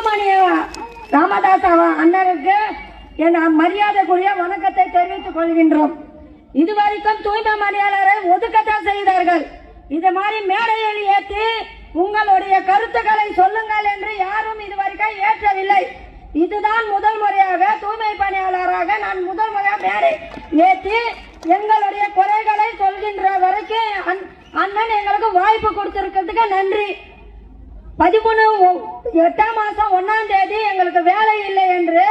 சுப்பிரமணிய ராமதாஸ் அண்ணனுக்கு என் மரியாதைக்குரிய வணக்கத்தை தெரிவித்துக் கொள்கின்றோம். இதுவரைக்கும் தூய்மை பணியாளரை ஒதுக்கத்தான் செய்தார்கள். இது மாதிரி மேடையில் ஏற்றி உங்களுடைய கருத்துக்களை சொல்லுங்கள் என்று யாரும் இதுவரைக்கும் ஏற்றவில்லை. இதுதான் முதல் முறையாக தூய்மை பணியாளராக நான் முதல் முறையாக மேடை ஏற்றி எங்களுடைய குறைகளை சொல்கின்ற வரைக்கும் அண்ணன் எங்களுக்கு வாய்ப்பு கொடுத்திருக்கிறதுக்கு நன்றி. பதிமூணு எட்டாம் மாசம் ஒன்னாம் தேதி எங்களுக்கு வேலை இல்லை என்று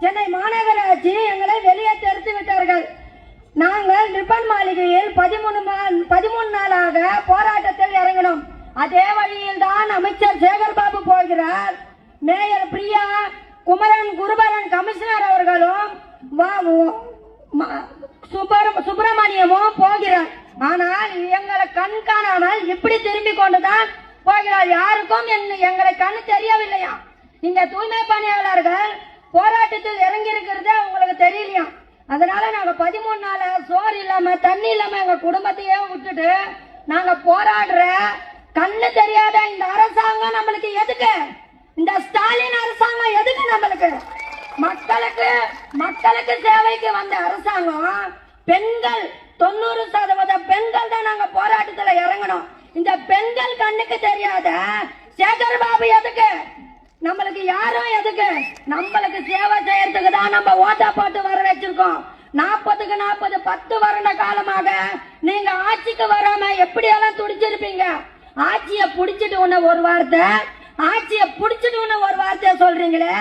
சென்னை மாநகராட்சி எங்களை வெளியே தெரித்து விட்டார்கள். நாங்கள் ரிப்பன் மாளிகையில் பதிமூணு மா- பதிமூணு நாளாக போராட்டத்தில் இறங்கினோம். அதே வழியில் தான் அமைச்சர் சேகர்பாபு போகிறார். மேயர் பிரியா குமரன் குருபரன் கமிஷனர் அவர்களும் வா- சுப்பிரமணியமும் போகிறார். ஆனால் எங்களை கண் காணாமல் இப்படி திரும்பி கொண்டுதான் போகிறார் யாருக்கும் எங்களை கண்ணு தெரியவில்லையா? இந்த தூய்மை பணியாளர்கள் போராட்டத்தில் இறங்கி இருக்கிறது உங்களுக்கு தெரியலையா? அதனால நாங்க பதிமூணு நாள் சோறு இல்லாம தண்ணி இல்லாம எங்க குடும்பத்தையே விட்டுட்டு நாங்க போராடுற கண்ணு தெரியாத இந்த அரசாங்கம் நம்மளுக்கு எதுக்கு? இந்த ஸ்டாலின் அரசாங்கம் எதுக்கு நம்மளுக்கு? மக்களுக்கு மக்களுக்கு சேவைக்கு வந்த அரசாங்கம் பெண்கள் தொண்ணூறு சதவீத பெண்கள் தான் நாங்க போராட்டத்துல இறங்க பெண்கள் கண்ணுக்கு தெரியாத? சேகர் பாபு எதுக்கு? நம்மளுக்கு யாரும் எதுக்கு? நம்மளுக்கு சேவை செய்யறதுக்கு தான் நம்ம ஓட்டா போட்டு வர வச்சிருக்கோம். நாற்பதுக்கு நாற்பது பத்து வருட காலமாக நீங்க ஆட்சிக்கு வராம எப்படி எல்லாம் துடிச்சிருப்பீங்க? ஆட்சிய புடிச்சிட்டு உன்ன ஒரு வார்த்தை ஆட்சிய புடிச்சிட்டு உன்ன ஒரு வார்த்தைய சொல்றீங்களே?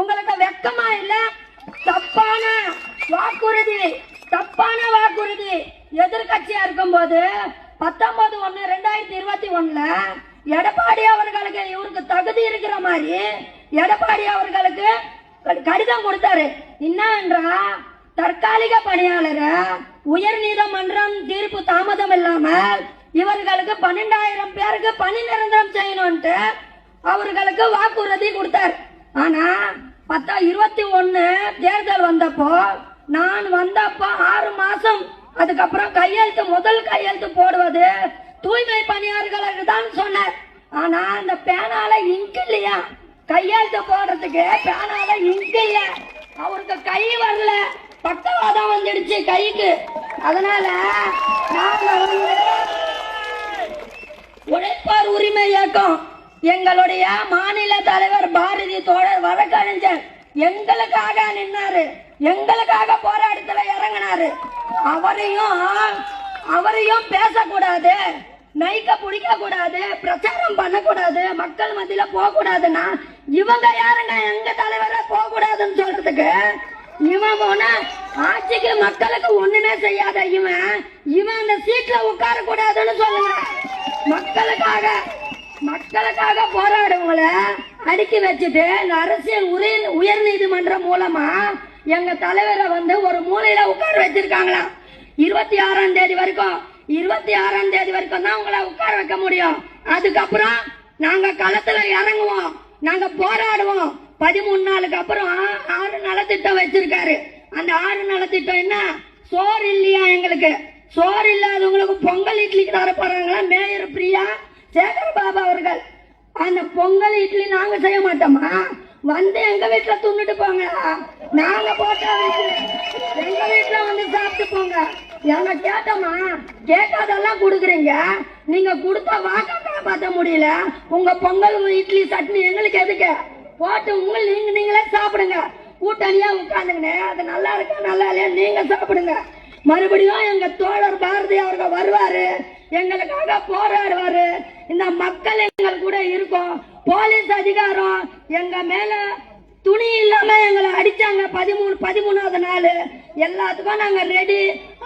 உங்களுக்கு வெக்கமா இல்ல? தப்பான வாக்குறுதி தப்பான வாக்குறுதி எதிர்கட்சியா இருக்கும்போது பத்தொன்பது ஒண்ணு ரெண்டாயிரத்தி இருபத்தி ஒண்ணுல எடப்பாடி அவர்களுக்கு இவருக்கு தகுதி இருக்கிற மாதிரி எடப்பாடி அவர்களுக்கு கடிதம் கொடுத்தாரு. என்னன்றா தற்காலிக பணியாளர் உயர் நீதிமன்றம் தீர்ப்பு தாமதம் இல்லாமல் இவர்களுக்கு பன்னெண்டாயிரம் பேருக்கு பணி நிரந்தரம் செய்யணும்ட்டு அவர்களுக்கு வாக்குறுதி கொடுத்தார். ஆனா பத்தா இருபத்தி ஒன்னு தேர்தல் வந்தப்போ நான் வந்தப்போ ஆறு மாசம் அதுக்கப்புறம் கையெழுத்து முதல் கையெழுத்து போடுவது தூய்மை பணியாளர்களுக்கு தான் சொன்னார். ஆனா அந்த பேனால இங்கு இல்லையா? கையெழுத்து போடுறதுக்கு பேனால இங்க் இல்ல. அவருக்கு கை வரல. பக்கவாதம் வந்துடுச்சு கைக்கு. அதனால நாங்க வந்து உழைப்பார் உரிமை இயக்கம். எங்களுடைய மாநில தலைவர் பாரதி தோழர் வழக்கறிஞர் எங்களுக்காக நின்னாரு. எங்களுக்காக போராட்டத்துல இறங்கினாரு. அவரையும் அவரையும் பேசக்கூடாது. நைக்க பிடிக்க கூடாது பிரச்சாரம் பண்ணக்கூடாது. மக்கள் மத்தியில போக கூடாதுன்னா இவங்க யாருங்க? எங்க தலைவர போக கூடாதுன்னு சொல்றதுக்கு இவன் போனா ஆட்சிக்கு மக்களுக்கு ஒண்ணுமே செய்யாத இவன் இவன் அந்த சீட்ல உட்கார கூடாதுன்னு சொல்லுங்க. மக்களுக்காக மக்களுக்காக போராடுவங்களை அடுக்கி வச்சுட்டு இந்த அரசியல் உயர் உயர் நீதிமன்றம் மூலமா எங்க தலைவரை வந்து ஒரு மூலையில உட்கார வச்சிருக்காங்களாம் இருபத்தி ஆறாம் தேதி வரைக்கும் இருபத்தி ஆறாம் தேதி வரைக்கும் தான் உங்களை உட்கார வைக்க முடியும். அதுக்கப்புறம் நாங்க களத்துல இறங்குவோம். நாங்க போராடுவோம். பதிமூணு நாளுக்கு அப்புறம் ஆறு நலத்திட்டம் வச்சிருக்காரு. அந்த ஆறு நலத்திட்டம் என்ன? சோறு இல்லையா எங்களுக்கு? சோறு இல்லாதவங்களுக்கு பொங்கல் இட்லிக்கு தர போறாங்களா? மேயர் பிரியா சேகர் பாபா அவர்கள். அந்த பொங்கல் இட்லி நாங்க செய்ய மாட்டோமா? வந்து எங்க வீட்டுல துண்ணுட்டு போங்க. நாங்க போட்டா எங்க வீட்டுல வந்து சாப்பிட்டு போங்க. எங்க கேட்டோமா? கேட்காதெல்லாம் கொடுக்குறீங்க. நீங்க கொடுத்த வாக்க பார்த்த முடியல. உங்க பொங்கல் இட்லி சட்னி எங்களுக்கு எதுக்கு? போட்டு உங்க நீங்க நீங்களே சாப்பிடுங்க. கூட்டணியா உட்காந்துங்கன்னு அது நல்லா இருக்கா நல்லா இல்லையா நீங்க சாப்பிடுங்க. மறுபடியும் எங்க தோழர் பாரதி அவர்கள் வருவாரு. எங்களுக்காக போராடுவாரு. இந்த மக்கள் எங்கள் கூட இருக்கும். போலீஸ் அதிகாரம் எங்க மேல துணி இல்லாம எங்களை அடிச்சாங்க. பதிமூணு பதிமூணாவது நாள். எல்லாத்துக்கும் நாங்க ரெடி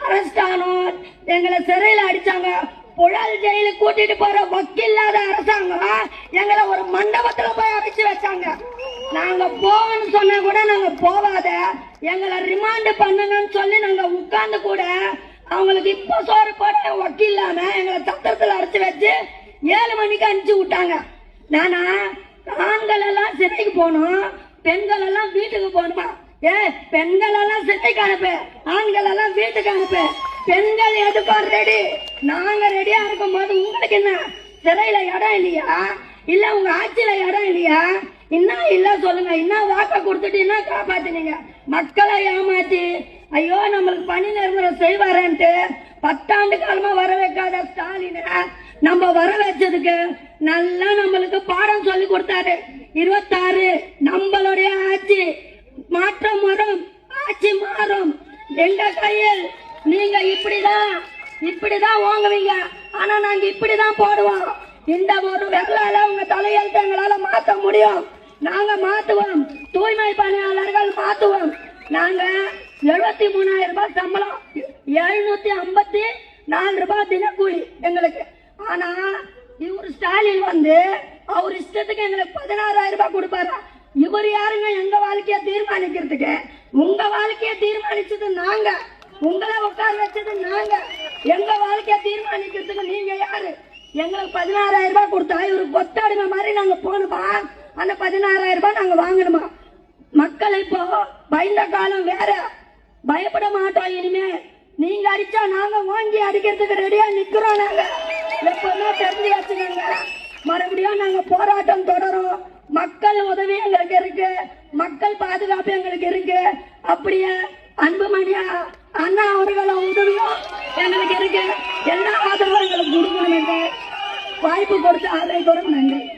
அரெஸ்ட் ஆனோம். எங்களை சிறையில அடிச்சாங்க. புழல் ஜெயிலுக்கு கூட்டிட்டு போற வக்கில்லாத அரசாங்கம் எங்களை ஒரு மண்டபத்துல போய் அடிச்சு வச்சாங்க. நாங்க போவோம்னு சொன்னா கூட நாங்க போவாத எங்களை ரிமாண்ட் பண்ணுங்கன்னு சொல்லி நாங்க உட்கார்ந்து கூட அவங்களுக்கு இப்ப சோறு போட்ட வக்கீல்லாம எங்களை சத்திரத்துல அடைச்சு வச்சு ஏழு மணிக்கு அனுப்பிச்சு விட்டாங்க. நானா ஆண்கள் எல்லாம் சிறைக்கு போகணும் பெண்கள் எல்லாம் வீட்டுக்கு போகணுமா? ஏ பெண்கள் எல்லாம் சிறைக்கு அனுப்பு. ஆண்கள் எல்லாம் வீட்டுக்கு அனுப்பு. பெண்கள் எதுக்கும் ரெடி நாங்க ரெடியா இருக்கும் போது உங்களுக்கு என்ன? சிறையில இடம் இல்லையா? இல்ல உங்க ஆட்சியில இடம் இல்லையா? இன்னும் இல்ல சொல்லுங்க. இன்னும் வாக்க கொடுத்துட்டு இன்னும் காப்பாத்தினீங்க? மக்களை ஏமாத்தி ஐயோ நம்மளுக்கு பணி நிரந்தரம் செய்வாரன்ட்டு பத்தாண்டு காலமா வர வைக்காத ஸ்டாலின நம்ம வர வச்சதுக்கு நல்லா நம்மளுக்கு பாடம் சொல்லி கொடுத்தாரு. இருபத்தாறு நம்மளுடைய ஆட்சி. மாற்றம் வரும். ஆட்சி மாறும். எங்க கையில் நீங்க இப்படிதான் இப்படிதான் வாங்குவீங்க ஆனா நாங்க இப்படிதான் போடுவோம். இந்த ஒரு விரலால உங்க தலையெழுத்து எங்களால மாத்த முடியும். நாங்க மாத்துவோம். தூய்மை பணியாளர்கள் மாத்துவோம். நாங்க எழுபத்தி மூணாயிரம் ரூபாய் சம்பளம். எழுநூத்தி ஐம்பத்தி நாலு ரூபாய் தினக்கூலி எங்களுக்கு. ஆனா இவர் ஸ்டாலின் வந்து அவர் இஷ்டத்துக்கு எங்களுக்கு பதினாறாயிரம் ரூபாய் கொடுப்பாரா? இவர் யாருங்க எங்க வாழ்க்கைய தீர்மானிக்கிறதுக்கு? உங்க வாழ்க்கைய தீர்மானிச்சது நாங்க. உங்களை உட்கார வச்சது நாங்க. எங்க வாழ்க்கைய தீர்மானிக்கிறதுக்கு நீங்க யாரு? எங்களுக்கு பதினாறாயிரம் ரூபாய் கொடுத்தா இவருக்கு கொத்தாடிமை மாதிரி நாங்க போகணுமா? அந்த பதினாறாயிரம் ரூபாய் நாங்க வாங்கணுமா? மக்கள் இப்போ பயந்த காலம் வேற. பயப்பட மாட்டோம் இனிமே. நீங்க அடிச்சா நாங்க வாங்கி அடிக்கிறதுக்கு ரெடியா நிக்கிறோம் நாங்க. எப்பவுமே தெரிஞ்சு வச்சுக்கோங்க மறுபடியும் நாங்க போராட்டம் தொடரும். மக்கள் உதவி எங்களுக்கு இருக்கு. மக்கள் பாதுகாப்பு எங்களுக்கு இருக்கு. அப்படியே அன்புமணியா அண்ணா அவர்களோட உதவியும் எங்களுக்கு இருக்கு. எல்லா ஆதரவும் எங்களுக்கு கொடுக்கணும் வாய்ப்பு கொடுத்து ஆதரவு நன்றி.